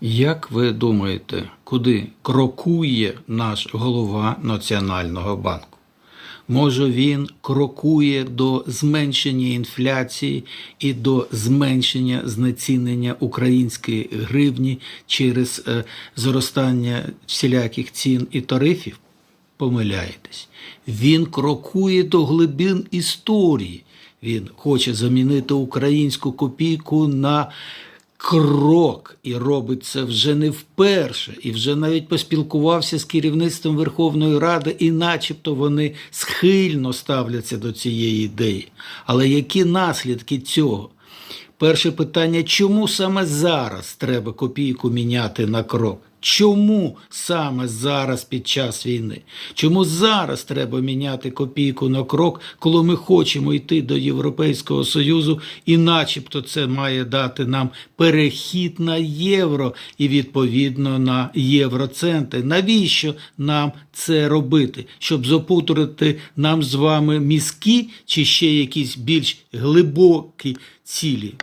Як ви думаєте, куди крокує наш голова Національного банку? Може, він крокує до зменшення інфляції і до зменшення знецінення української гривні через е, зростання всіляких цін і тарифів? Помиляєтесь. Він крокує до глибин історії. Він хоче замінити українську копійку на крок і робить це вже не вперше, і вже навіть поспілкувався з керівництвом Верховної Ради, і начебто вони схильно ставляться до цієї ідеї. Але які наслідки цього? Перше питання: чому саме зараз треба копійку міняти на крок? Чому саме зараз під час війни? Чому зараз треба міняти копійку на крок, коли ми хочемо йти до Європейського Союзу, і начебто це має дати нам перехід на євро і відповідно на євроценти? Навіщо нам це робити? Щоб запутати нам з вами мізки чи ще якісь більш глибокі цілі?